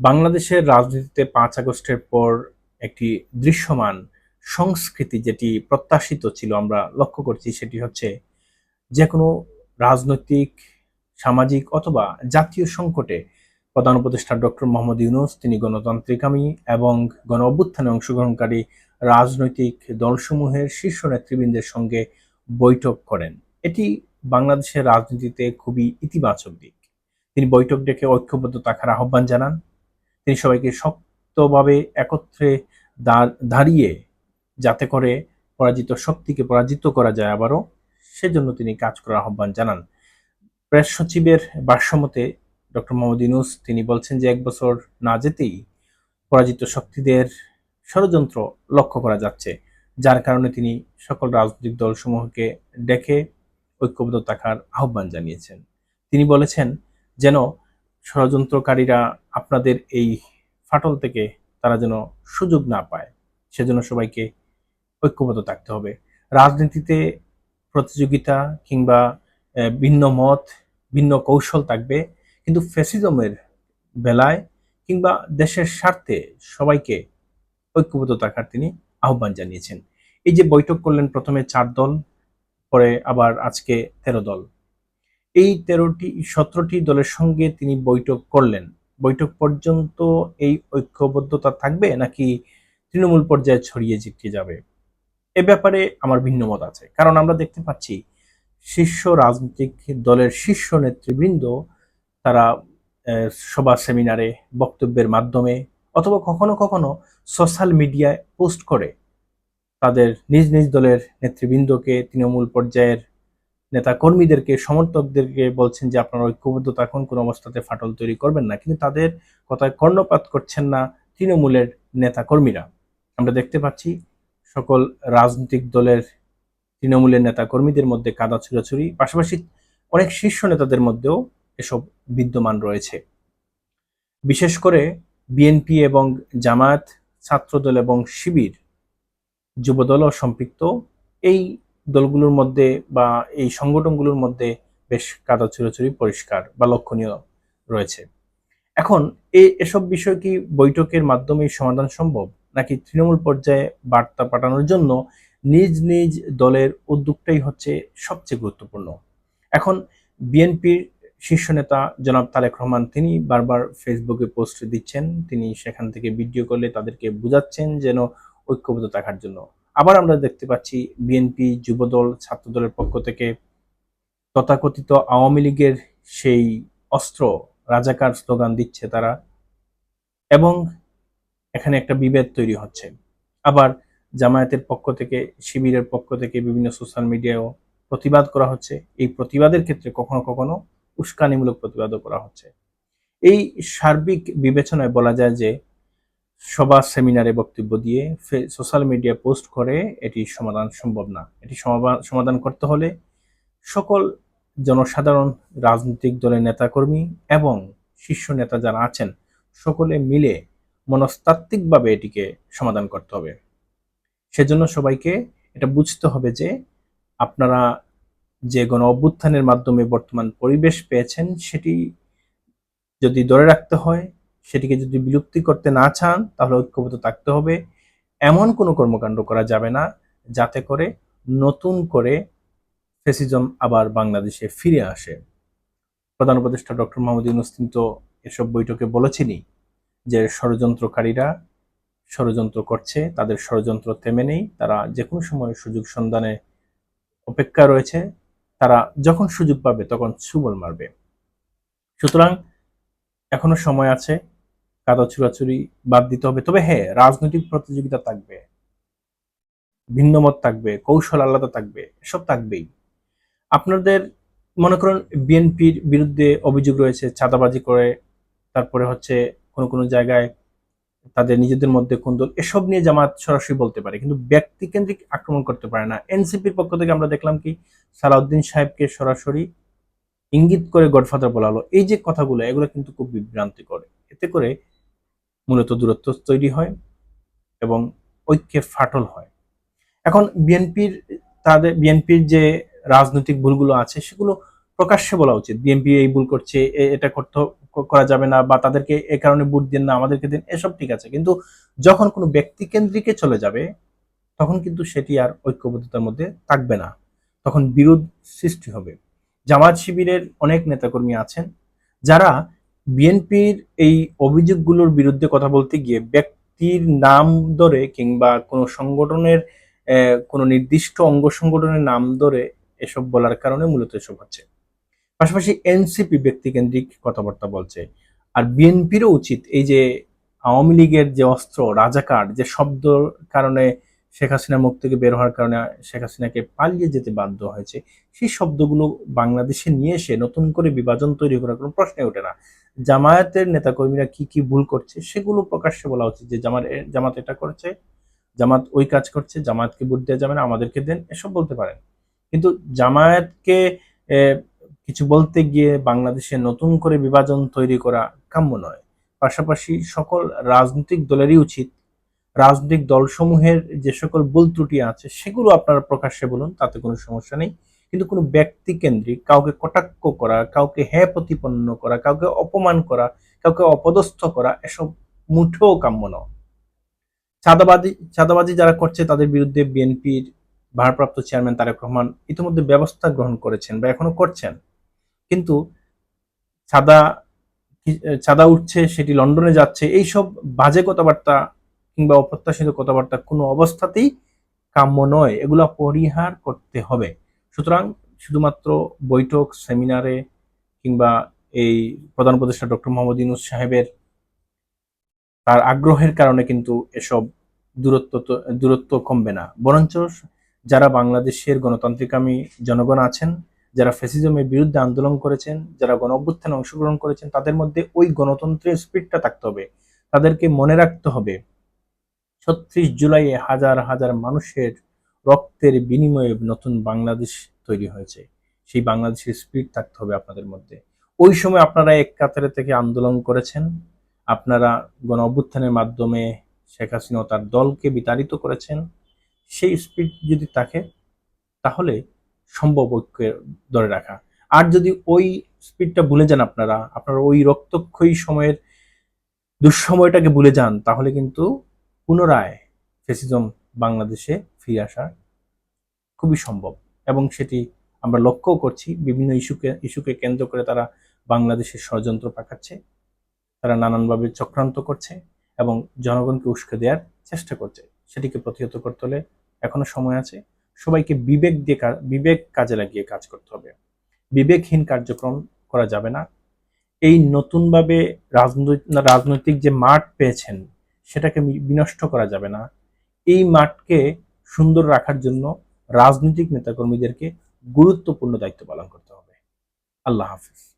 বাংলাদেশের রাজনীতিতে পাঁচ আগস্টের পর একটি দৃশ্যমান সংস্কৃতি যেটি প্রত্যাশিত ছিল, আমরা লক্ষ্য করছি সেটি হচ্ছে যে কোনো রাজনৈতিক, সামাজিক অথবা জাতীয় সংকটে প্রধান উপদেষ্টা ডক্টর মোহাম্মদ ইউনুস, তিনি গণতান্ত্রিকামী এবং গণ অভ্যুত্থানে অংশগ্রহণকারী রাজনৈতিক দলসমূহের শীর্ষ নেতৃবৃন্দের সঙ্গে বৈঠক করেন। এটি বাংলাদেশের রাজনীতিতে খুবই ইতিবাচক দিক। তিনি বৈঠক ডেকে ঐক্যবদ্ধ থাকার আহ্বান জানান। তিনি সবাইকে শক্তভাবে একত্রে দাঁড়িয়ে যাতে করে পরাজিত শক্তিকে পরাজিত করা যায় আবারও, সেজন্য তিনি কাজ করার আহ্বান জানান। প্রেস সচিবের ভাষ্যমতে ডক্টর মোহাম্মদ ইউনুস তিনি বলছেন যে এক বছর না যেতেই পরাজিত শক্তিদের ষড়যন্ত্র লক্ষ্য করা যাচ্ছে, যার কারণে তিনি সকল রাজনৈতিক দলসমূহকে ডেকে ঐক্যবদ্ধ থাকার আহ্বান জানিয়েছেন। তিনি বলেছেন, যেন ষড়যন্ত্রকারীরা আপনাদের এই ফাটল থেকে তারা যেন সুযোগ না পায়, সেজন্য সবাইকে ঐক্যবদ্ধ থাকতে হবে। রাজনীতিতে প্রতিযোগিতা কিংবা ভিন্ন মত, ভিন্ন কৌশল থাকবে, কিন্তু ফ্যাসিজমের বেলায় কিংবা দেশের স্বার্থে সবাইকে ঐক্যবদ্ধ থাকার তিনি আহ্বান জানিয়েছেন। এই যে বৈঠক করলেন প্রথমে চার দল, পরে আবার আজকে তেরো দল। এই তেরোটি, সতেরোটি দলের সঙ্গে তিনি বৈঠক করলেন। বৈঠক পর্যন্ত এই ঐক্যবদ্ধতা থাকবে নাকি তৃণমূল পর্যায়ে ছড়িয়ে ছিটিয়ে যাবে? এ ব্যাপারে আমার ভিন্ন মত আছে। কারণ আমরা দেখতে পাচ্ছি, শীর্ষ রাজনৈতিক দলের শীর্ষ নেতৃবৃন্দ তারা সভা সেমিনারে বক্তব্যের মাধ্যমে অথবা কখনো কখনো সোশ্যাল মিডিয়ায় পোস্ট করে। তাদের নিজ নিজ দলের নেতৃবৃন্দকে তৃণমূল পর্যায়ের নেতা কর্মীদেরকে সমর্থকদেরকে বলছেন যে, আপনারা ঐক্যবদ্ধ থাকুন কোনো অবস্থাতে ফাটল তৈরি করবেন না। কিন্তু তাদের কথায় কর্ণপাত করছেন না তৃণমূলের নেতা কর্মীরা আমরা দেখতে পাচ্ছি সকল রাজনৈতিক দলের তৃণমূলের নেতা কর্মীদের মধ্যে কাদা ছুড়াছুড়ি। পাশাপাশি অনেক শীর্ষ নেতাদের মধ্যেও এসব বিদ্যমান রয়েছে। বিশেষ করে বিএনপি এবং জামায়াত ছাত্রদল এবং শিবির যুবদলও সম্পৃক্ত এই দলগুলোর মধ্যে বা এই সংগঠনগুলোর মধ্যে বেশ কাদা চুরোচুরি পরিষ্কার বা লক্ষণীয় রয়েছে। এখন এই এসব বিষয় কি বৈঠকের মাধ্যমেই সমাধান সম্ভব, নাকি তৃণমূল পর্যায়ে বার্তা পাঠানোর জন্য নিজ নিজ দলের উদ্যোগটাই হচ্ছে সবচেয়ে গুরুত্বপূর্ণ? এখন বিএনপির শীর্ষ নেতা জনাব তারেক রহমান, তিনি বারবার ফেসবুকে পোস্ট দিচ্ছেন, তিনি সেখান থেকে ভিডিও করলে তাদেরকে বুঝাচ্ছেন যেন ঐক্যবদ্ধ থাকার জন্য। আবার আমরা দেখতে পাচ্ছি বিএনপি যুবদল, ছাত্রদলের পক্ষ থেকে তথাকথিত আওয়ামী লীগের সেই অস্ত্র, রাজাকার স্লোগান দিচ্ছে তারা এবং এখানে একটা বিভেদ তৈরি হচ্ছে। আবার জামায়াতের পক্ষ থেকে, শিবিরের পক্ষ থেকে বিভিন্ন সোশ্যাল মিডিয়ায়ও প্রতিবাদ করা হচ্ছে। এই প্রতিবাদের ক্ষেত্রে কখনো কখনো উস্কানিমূলক প্রতিবাদও করা হচ্ছে। এই সার্বিক বিবেচনায় বলা যায় যে সভা সেমিনারে বক্তব্য দিয়ে সোশ্যাল মিডিয়া পোস্ট করে, এটি সমাধান সম্ভব না। এটি সমাধান করতে হলে সকল জনসাধারণ, রাজনৈতিক দলের নেতাকর্মী এবং শীর্ষ নেতা যারা আছেন, সকলে মিলে মনস্তাত্ত্বিকভাবে এটিকে সমাধান করতে হবে। সেজন্য সবাইকে এটা বুঝতে হবে যে আপনারা যে গণ অভ্যুত্থানের মাধ্যমে বর্তমান পরিবেশ পেয়েছেন, সেটি যদি ধরে রাখতে হয় সেটিকে যদি বিলুপ্তি করতে না চান, তাহলে ঐক্যবদ্ধ থাকতে হবে। এমন কোনো কর্মকাণ্ড করা যাবে না, যাতে করে নতুন করে ফেসিজম আবার বাংলাদেশে ফিরে আসে। প্রধান উপদেষ্টা ডক্টর মোহাম্মদ ইউনুস তো এসব বৈঠকে বলেছেনই যে ষড়যন্ত্রকারীরা ষড়যন্ত্র করছে, তাদের ষড়যন্ত্র থেমে নেই, তারা যে কোনো সময় সুযোগ সন্ধানে অপেক্ষা রয়েছে, তারা যখন সুযোগ পাবে তখন সুবল মারবে। সুতরাং এখনও সময় আছে কাদা চুরাচুরি বাদ দিতে হবে। তবে হ্যাঁ রাজনৈতিক প্রতিযোগিতা থাকবে ভিন্ন মত থাকবে, কৌশল আলাদা থাকবে, এসব থাকবেই। আপনাদের, মনে করুন, বিএনপির বিরুদ্ধে অভিযোগ রয়েছে, চাঁদাবাজি করে, তারপরে হচ্ছে কোনো কোনো জায়গায় তাদের নিজেদের মধ্যে কোন দল এসব নিয়ে জামাত সরাসরি বলতে পারে, কিন্তু ব্যক্তিকেন্দ্রিক আক্রমণ করতে পারে না। এনসিপির পক্ষ থেকে আমরা দেখলাম কি, সালাউদ্দিন সাহেবকে সরাসরি ইঙ্গিত করে গডফাদার বলা হলো এই যে কথাগুলো, এগুলো কিন্তু খুব বিভ্রান্তি করে এতে করে মূলত দূরত্ব তৈরি হয় এবং ঐক্যের ফাটল হয়। এখন বিএনপির তাদের, বিএনপির যে রাজনৈতিক ভুলগুলো আছে, সেগুলো প্রকাশ্যে বলা উচিত। বিএনপি এই ভুল করছে এটা করতে করা যাবে না বা তাদেরকে এ কারণে ভোট দেন না, আমাদেরকে দিন, এসব ঠিক আছে। কিন্তু যখন কোনো ব্যক্তি কেন্দ্রিকে চলে যাবে, তখন কিন্তু সেটি আর ঐক্যবদ্ধতার মধ্যে থাকবে না। তখন বিরোধ সৃষ্টি হবে। জামাত শিবিরের অনেক নেতাকর্মী আছেন, যারা বিএনপির এই অভিযোগগুলোর বিরুদ্ধে কথা বলতে গিয়ে ব্যক্তির নাম ধরে কিংবা কোনো সংগঠনের কোনো নির্দিষ্ট অঙ্গ সংগঠনের নাম ধরে এসব বলার কারণে মূলত এসব হচ্ছে। পাশাপাশি এনসিপি ব্যক্তিকেন্দ্রিক কথাবার্তা বলছে। আর বিএনপিরও উচিত এই যে আওয়ামী লীগের যে অস্ত্র, রাজাকার, যে শব্দ কারণে শেখ হাসিনা মুখ থেকে বের হওয়ার কারণে শেখ হাসিনাকে পালিয়ে যেতে বাধ্য হয়েছে, সেই শব্দগুলো বাংলাদেশে নিয়ে এসে নতুন করে বিভাজন তৈরি করার কোনো প্রশ্নই ওঠে না। জামায়াতের নেতাকর্মীরা কি কি ভুল করছে সেগুলো প্রকাশ্যে বলা উচিত যে জামাত জামাত এটা করছে, জামাত ওই কাজ করছে জামায়াতকে ভোট দেওয়া যাবে না, আমাদেরকে দেন, এসব বলতে পারেন। কিন্তু জামায়াতকে কিছু বলতে গিয়ে বাংলাদেশে নতুন করে বিভাজন তৈরি করা কাম্য নয়। পাশাপাশি সকল রাজনৈতিক দলেরই উচিত, রাজনৈতিক দলসমূহের যে সকল ভুল ত্রুটি আছে সেগুলো আপনারা প্রকাশ্যে বলুন, তাতে কোনো সমস্যা নেই। কিন্তু কোনো ব্যক্তি কেন্দ্রিক, কাউকে কটাক্ষ করা, কাউকে হ্যাঁ প্রতিপন্ন করা, কাউকে অপমান করা, কাউকে অপদস্থ করা, এসব মুঠেও কাম্য নয়। চাঁদাবাজি চাঁদাবাজি যারা করছে তাদের বিরুদ্ধে বিএনপির ভারপ্রাপ্ত চেয়ারম্যান তারেক রহমান ইতিমধ্যে ব্যবস্থা গ্রহণ করেছেন বা এখনও করছেন। কিন্তু কি- চাঁদা উঠছে, সেটি লন্ডনে যাচ্ছে, এইসব বাজে কথাবার্তা কিংবা অপ্রত্যাশিত কথাবার্তা কোনো অবস্থাতেই কাম্য নয়। এগুলো পরিহার করতে হবে। সুতরাং শুধুমাত্র বৈঠক, সেমিনারে কিংবা এই প্রধান উপদেষ্টা ডক্টর মোহাম্মদ ইউনুস সাহেবের তার আগ্রহের কারণে কিন্তু এসব দূরত্ব দূরত্ব কমবে না। বরঞ্চ যারা বাংলাদেশের গণতান্ত্রিকামী জনগণ আছেন, যারা ফ্যাসিজমের বিরুদ্ধে আন্দোলন করেছেন, যারা গণ অভ্যুত্থানে অংশগ্রহণ করেছেন, তাদের মধ্যে ওই গণতন্ত্রের স্পিডটা থাকতে হবে। তাদেরকে মনে রাখতে হবে, ছত্রিশ জুলাইয়ে হাজার হাজার মানুষের রক্তের বিনিময়ে নতুন বাংলাদেশ তৈরি হয়েছে। সেই বাংলাদেশের স্পিড থাকতে হবে আপনাদের মধ্যে। ওই সময় আপনারা এক কাতারে থেকে আন্দোলন করেছেন। আপনারা গণ অভ্যুত্থানের মাধ্যমে শেখ হাসিনা তার দলকে বিতাড়িত করেছেন। সেই স্পিড যদি থাকে, তাহলে সম্ভব ঐক্য ধরে রাখা। আর যদি ওই স্পিডটা ভুলে যান আপনারা আপনারা ওই রক্তক্ষয়ী সময়ের দুঃসময়টাকে ভুলে যান, তাহলে কিন্তু পুনরায় ফেসিজম বাংলাদেশে ফিরে আসা খুবই সম্ভব। এবং সেটি আমরা লক্ষ্যও করছি, বিভিন্ন ইস্যুকে ইস্যুকে কেন্দ্র করে তারা বাংলাদেশের ষড়যন্ত্র পাকাচ্ছে, তারা নানানভাবে চক্রান্ত করছে এবং জনগণকে উস্কে দেওয়ার চেষ্টা করছে। সেটিকে প্রতিহত করতে হলে এখনও সময় আছে। সবাইকে বিবেক দিয়ে বিবেক কাজে লাগিয়ে কাজ করতে হবে। বিবেকহীন কার্যক্রম করা যাবে না। এই নতুনভাবে রাজনৈতিক রাজনৈতিক যে মাঠ পেয়েছেন, সেটাকে বিনষ্ট করা যাবে না। এই মাঠকে সুন্দর রাখার জন্য রাজনৈতিক নেতাকর্মীদেরকে গুরুত্বপূর্ণ দায়িত্ব পালন করতে হবে। আল্লাহ হাফিজ।